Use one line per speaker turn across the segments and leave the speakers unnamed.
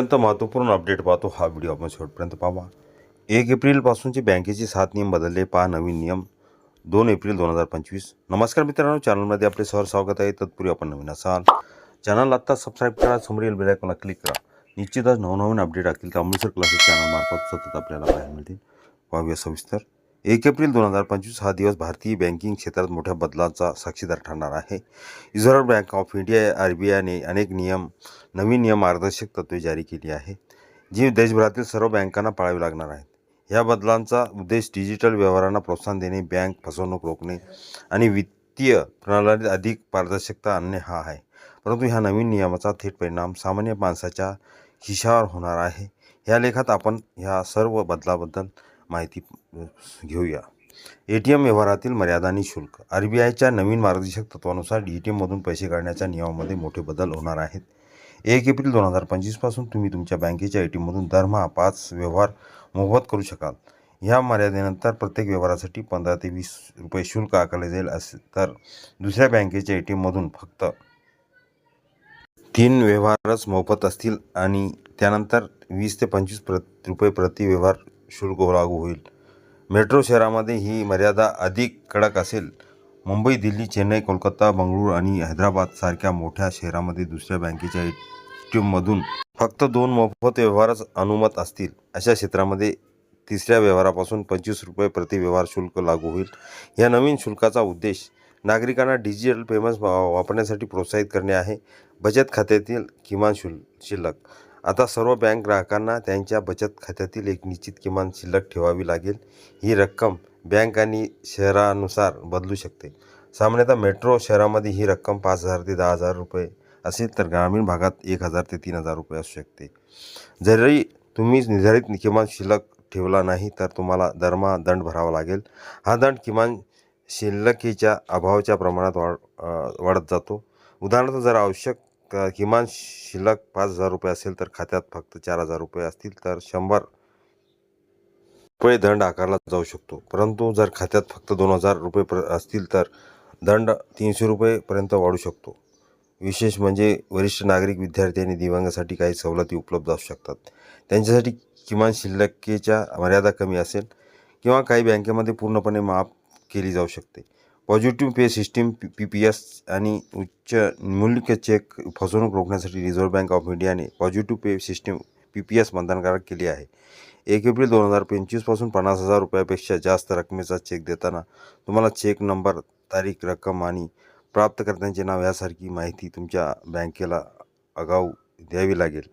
अत्यंत महत्त्वपूर्ण अपडेट पाहतो हा व्हिडिओ. आपण शेवटपर्यंत पाहा एक एप्रिलपासूनचे बँकेचे सात नियम बदलले. पहा नवीन नियम. दोन एप्रिल दोन हजार पंचवीस. नमस्कार मित्रांनो. चॅनलमध्ये आपले सहर स्वागत आहे. तत्पूर्वी आपण नवीन असाल. चॅनल आत्ता सबस्क्राईब करा. समोरील बेलायकॉनला क्लिक करा. निश्चितच नवनवीन अपडेट असतील तर अमृतसर क्लासेस चॅनलमार्फत सतत आपल्याला पाहायला मिळतील. पाहूया सविस्तर. एक एप्रिल दोन हजार पंचवीस हा दिवस भारतीय बँकिंग क्षेत्रात मोठ्या बदलाचा साक्षीदार ठरणार आहे. Reserve Bank of India R B आयने अनेक नियम नवीन नियम मार्गदर्शक तत्त्वे जारी केली आहे जी देशभरातील सर्व बँकांना पाळावी लागणार आहेत. या बदलांचा उद्देश डिजिटल व्यवहारांना प्रोत्साहन देणे बँक फसवणूक रोखणे आणि वित्तीय प्रणालीत अधिक पारदर्शकता आणणे हा आहे. परंतु ह्या नवीन नियमाचा थेट परिणाम सामान्य माणसाच्या खिशावर होणार आहे. ह्या लेखात आपण ह्या सर्व बदलाबद्दल माहिती घेऊया. ए टी एम व्यवहारातील मर्यादा आणि शुल्क आर बी आयच्या नवीन मार्गदर्शक तत्वानुसार डी टी एममधून पैसे काढण्याच्या नियमामध्ये मोठे बदल होणार आहेत. एक एप्रिल दोन हजार पंचवीसपासून तुम्ही तुमच्या बँकेच्या ए टी एममधून दरमहा पाच व्यवहार मोफत करू शकाल. ह्या मर्यादेनंतर प्रत्येक व्यवहारासाठी पंधरा ते वीस रुपये शुल्क आकारले जाईल असे. तर दुसऱ्या बँकेच्या ए टी एममधून फक्त तीन व्यवहारच मोफत असतील आणि त्यानंतर वीस ते पंचवीस प्र रुपये प्रति व्यवहार शुल्क लागू होईल. मेट्रो शहरामध्ये ही मर्यादा अधिक कडक असेल. मुंबई दिल्ली चेन्नई कोलकाता बंगळूर आणि हैदराबाद सारख्या मोठ्या शहरामध्ये दुसऱ्या बँकेच्या ए टी एममधून फक्त दोन मोफत व्यवहारच अनुमत असतील. अशा क्षेत्रामध्ये तिसऱ्या व्यवहारापासून पंचवीस रुपये प्रति व्यवहार शुल्क लागू होईल. या नवीन शुल्काचा उद्देश नागरिकांना डिजिटल पेमेंट्स वा- वापरण्यासाठी प्रोत्साहित करणे आहे. बचत खात्यातील किमान शुल्क शिल्लक आता सर्व बँक ग्राहकांना त्यांच्या बचत खात्यातील एक निश्चित किमान शिल्लक ठेवावी लागेल. ही रक्कम बँक आणि शहरानुसार बदलू शकते. सामान्यतः मेट्रो शहरामध्ये ही रक्कम पाच हजार ते दहा हजार रुपये असेल तर ग्रामीण भागात एक हजार ते तीन हजार रुपये असू शकते. जरी तुम्ही निर्धारित किमान शिल्लक ठेवला नाही तर तुम्हाला दरमहा दंड भरावा लागेल. हा दंड किमान शिल्लकीच्या अभावाच्या प्रमाणात वाढ वाढत जातो. उदाहरणार्थ जर आवश्यक किमान शिल्लक पाच हजार रुपये असेल तर खात्यात फक्त चार हजार रुपये असतील तर शंभर रुपये दंड आकारला जाऊ शकतो. परंतु जर खात्यात फक्त दोन हजार रुपये प्र असतील तर दंड तीनशे रुपयेपर्यंत वाढू शकतो. विशेष म्हणजे वरिष्ठ नागरिक विद्यार्थी आणि दिव्यांगासाठी काही सवलती उपलब्ध असू शकतात. त्यांच्यासाठी किमान शिल्लकेच्या मर्यादा कमी असेल किंवा काही बँकेमध्ये पूर्णपणे माफ केली जाऊ शकते. Positive pay system P P P S आणि उच्च मूल्य चेक फसवणूक रोखण्यासाठी रिझर्व्ह बँक ऑफ इंडियाने positive pay system P P S बंधनकारक केली आहे. एक एप्रिल दोन हजार पंचवीसपासून पन्नास हजार रुपयापेक्षा जास्त रकमेचा चेक देताना तुम्हाला चेक नंबर तारीख रक्कम आणि प्राप्तकर्त्यांचे नाव यासारखी माहिती तुमच्या बँकेला आगाऊ द्यावी लागेल.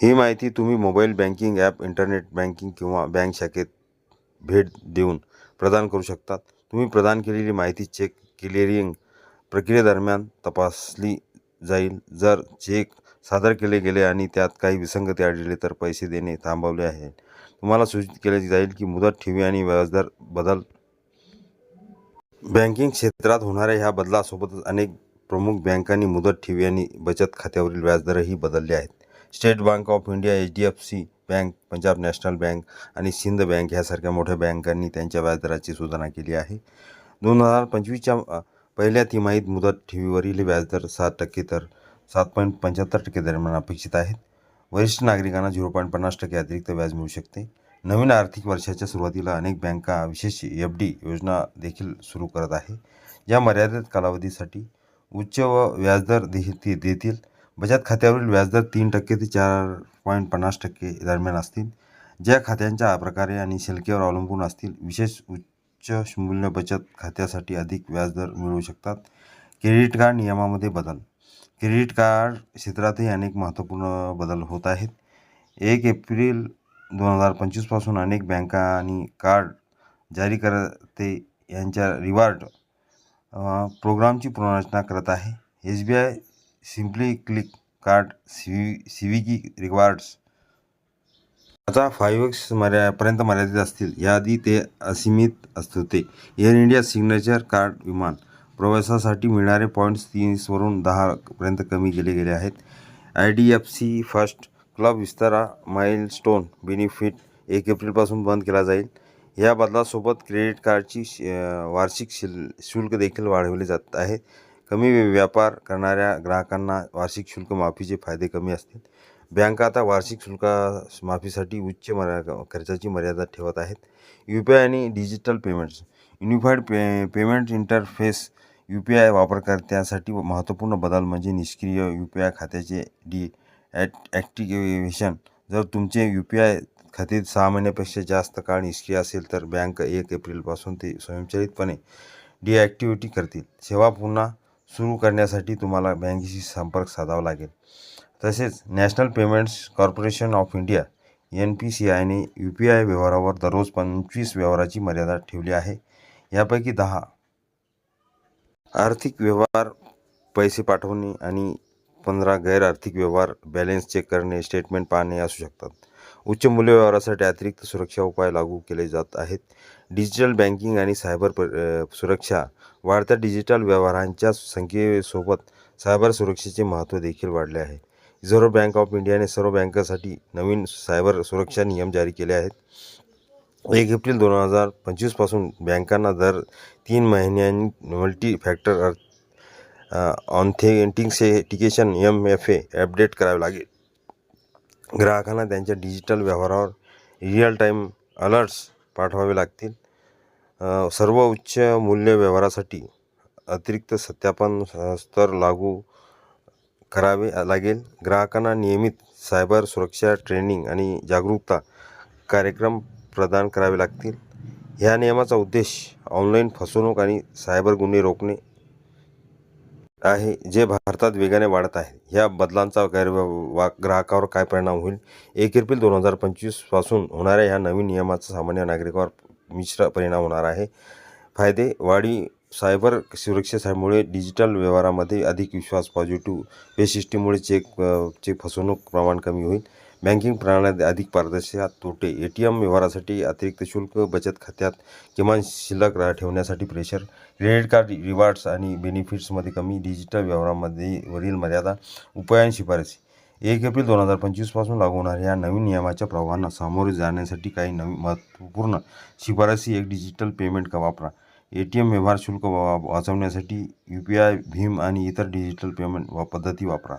ही माहिती तुम्ही mobile banking app internet banking किंवा बँक शाखेत भेट देऊन प्रदान करू शकतात. तुम्ही प्रदान केलेली माहिती चेक क्लिअरिंग प्रक्रियेदरम्यान तपासली जाईल. जर चेक सादर केले गेले आणि त्यात काही विसंगती आढळली तर पैसे देणे थांबवले आहे. तुम्हाला सूचित केले जाईल की मुदत ठेवी आणि व्याजदर बदल. बँकिंग क्षेत्रात होणाऱ्या ह्या बदलासोबतच अनेक प्रमुख बँकांनी मुदत ठेवी आणि बचत खात्यावरील व्याजदरही बदलले आहेत. State Bank of India H D F C Bank Punjab National Bank आणि सिंध बँक ह्यासारख्या मोठ्या बँकांनी त्यांच्या व्याजदराची सुधारणा केली आहे. दोन हजार पंचवीसच्या पहिल्या तिमाहीत मुदत ठेवीवरील व्याजदर सात टक्के तर सात पॉईंट पंच्याहत्तर टक्के दरम्यान अपेक्षित आहेत. वरिष्ठ नागरिकांना झिरो पॉईंट पन्नास टक्के अतिरिक्त व्याज मिळू शकते. नवीन आर्थिक वर्षाच्या सुरुवातीला अनेक बँका विशेष एफ डी योजना देखील सुरू करत आहे. या मर्यादित कालावधीसाठी उच्च व व्याजदर दे देतील. बचत खात्यावरील व्याजदर तीन टक्के ते चार पॉईंट पन्नास टक्के दरम्यान असतील. ज्या खात्यांच्या प्रकारे आणि शिल्केवर अवलंबून असतील विशेष उच्च मूल्य बचत खात्यासाठी अधिक व्याजदर मिळू शकतात. क्रेडिट कार्ड नियमामध्ये बदल. क्रेडिट कार्ड क्षेत्रातही अनेक महत्त्वपूर्ण बदल होत आहेत. एक एप्रिल दोन हजार पंचवीसपासून अनेक बँका आणि कार्ड जारी करते यांच्या रिवॉर्ड प्रोग्रामची पुनर्रचना करत आहे. S B I simply click card C सिविकी rewards आता फाईव्ह एक्स मर्यापर्यंत मर्यादित असतील. याआधी ते असीमित असत. होते एअर इंडिया सिग्नेचर कार्ड विमान प्रवासासाठी मिळणारे पॉईंट्स तीसवरून दहापर्यंत कमी केले गेले आहेत. I D F C first club Vistara milestone benefit एक एप्रिलपासून बंद केला जाईल. या बदलासोबत क्रेडिट कार्डची श- वार्षिक शिल शुल्क देखील वाढवले जात आहे. कमी व्यापार करणाऱ्या ग्राहकांना वार्षिक शुल्क माफीचे फायदे कमी असतील. बँक आता वार्षिक शुल्क माफीसाठी उच्च मर्या खर्चाची मर्यादा ठेवत आहेत. यू पी आय आणि digital payments unified pay payment interface U P I वापरकर्त्यांसाठी महत्त्वपूर्ण बदल म्हणजे निष्क्रिय यू पी आय खात्याचे डी ॲट ॲक्टिवेशन जर तुमचे यू पी आय खाते सहा महिन्यापेक्षा जास्त काळ निष्क्रिय असेल तर बँक एक एप्रिलपासून ते स्वयंचलितपणे डिॲक्टिव्हिटी करतील. सेवा पुन्हा सुरू करण्यासाठी तुम्हाला बँकेशी संपर्क साधावा लागेल. तसेच National Payments Corporation of India N P C आयने U P I व्यवहारावर दररोज पंचवीस व्यवहाराची मर्यादा ठेवली आहे. यापैकी दहा आर्थिक व्यवहार पैसे पाठवणे आणि पंधरा गैरआर्थिक व्यवहार बॅलेन्स चेक करणे स्टेटमेंट पाहणे असू शकतात. उच्च मूल्य व्यवहारासाठी अतिरिक्त सुरक्षा उपाय लागू केले जात आहेत. डिजिटल बँकिंग आणि सायबर सुरक्षा वाढत्या डिजिटल व्यवहारांच्या संख्येसोबत सायबर सुरक्षेचे महत्त्व देखील वाढले आहे. रिझर्व्ह बँक ऑफ इंडियाने सर्व बँकांसाठी नवीन सायबर सुरक्षा नियम जारी केले आहेत. एक एप्रिल दोन हजार पंचवीसपासून बँकांना दर तीन महिन्यांनी multi factor authentication M F A update करावे लागेल ग्राहकांना त्यांच्या डिजिटल व्यवहारावर रिअल टाईम अलर्ट्स पाठवावे लागतील. सर्व उच्च मूल्य व्यवहारासाठी अतिरिक्त सत्यापन स्तर लागू करावे लागेल. ग्राहकांना नियमित सायबर सुरक्षा ट्रेनिंग आणि जागरूकता कार्यक्रम प्रदान करावे लागतील. ह्या नियमाचा उद्देश ऑनलाईन फसवणूक आणि सायबर गुन्हे रोखणे आहे जे भारतात वेगाने वाढत आहे. ह्या बदलांचा गैरवा ग्राहकावर काय परिणाम होईल? एक एप्रिल दोन हजार पंचवीसपासून होणाऱ्या ह्या नवीन नियमाचा सामान्य नागरिकावर मिश्र परिणाम होणार आहे. फायदे वाढी सायबर सुरक्षेमुळे डिजिटल व्यवहारामध्ये अधिक विश्वास पॉझिटिव्ह पे सिस्टीममुळे चेक चे फसवणूक प्रमाण कमी होईल. बँकिंग प्रणालीत अधिक पारदर्शकता तोटे ए टी एम व्यवहारासाठी अतिरिक्त शुल्क बचत खात्यात किमान शिल्लक राह ठेवण्यासाठी प्रेशर क्रेडिट कार्ड रिवॉर्ड्स आणि बेनिफिट्समध्ये कमी डिजिटल व्यवहारामध्ये वरील मर्यादा उपायांशिफारसी एक एप्रिल दोन हजार पंचवीसपासून लागू होणाऱ्या या नवीन नियमाच्या प्रवाहांना सामोरे जाण्यासाठी काही नवी महत्त्वपूर्ण शिफारसी एक डिजिटल पेमेंट का वापरा. ए टी एम व्यवहार शुल्क वा वाचवण्यासाठी यू पी आय भीम आणि इतर डिजिटल पेमेंट वा पद्धती वापरा.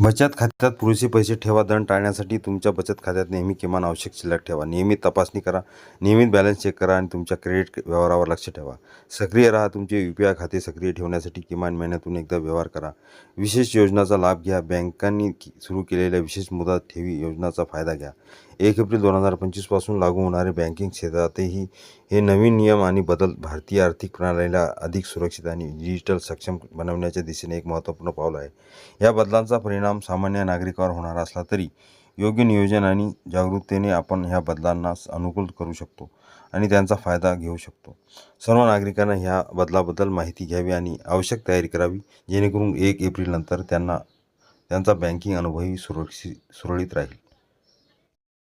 बचत खात्यात पुरेसे पैसे ठेवा दंड टाळण्यासाठी तुमच्या बचत खात्यात नेहमी किमान आवश्यक शिल्लक ठेवा. नियमित तपासणी करा नियमित बॅलन्स चेक करा आणि तुमच्या क्रेडिट व्यवहारावर लक्ष ठेवा. सक्रिय राहा तुमचे यू पी आय खाते सक्रिय ठेवण्यासाठी किमान महिन्यातून एकदा व्यवहार करा. विशेष योजनाचा लाभ घ्या. बँकांनी सुरू केलेल्या विशेष मुदत ठेवी योजनाचा फायदा घ्या. एक एप्रिल दोन हजार पंचवीसपासून लागू होणारे बँकिंग क्षेत्रातही हे नवीन नियम आणि बदल भारतीय आर्थिक प्रणालीला अधिक सुरक्षित आणि डिजिटल सक्षम बनवण्याच्या दिशेने एक महत्त्वपूर्ण पाऊल आहे. या बदलांचा परिणाम परिणाम सामान्य नागरिकावर होणार असला तरी योग्य नियोजन आणि जागरूकतेने आपण ह्या बदलांना अनुकूल करू शकतो आणि त्यांचा फायदा घेऊ शकतो. सर्व नागरिकांना ह्या बदलाबद्दल माहिती घ्यावी आणि आवश्यक तयारी करावी जेणेकरून एक एप्रिलनंतर त्यांना त्यांचा बँकिंग अनुभवही सुरक्षित सुरळीत राहील.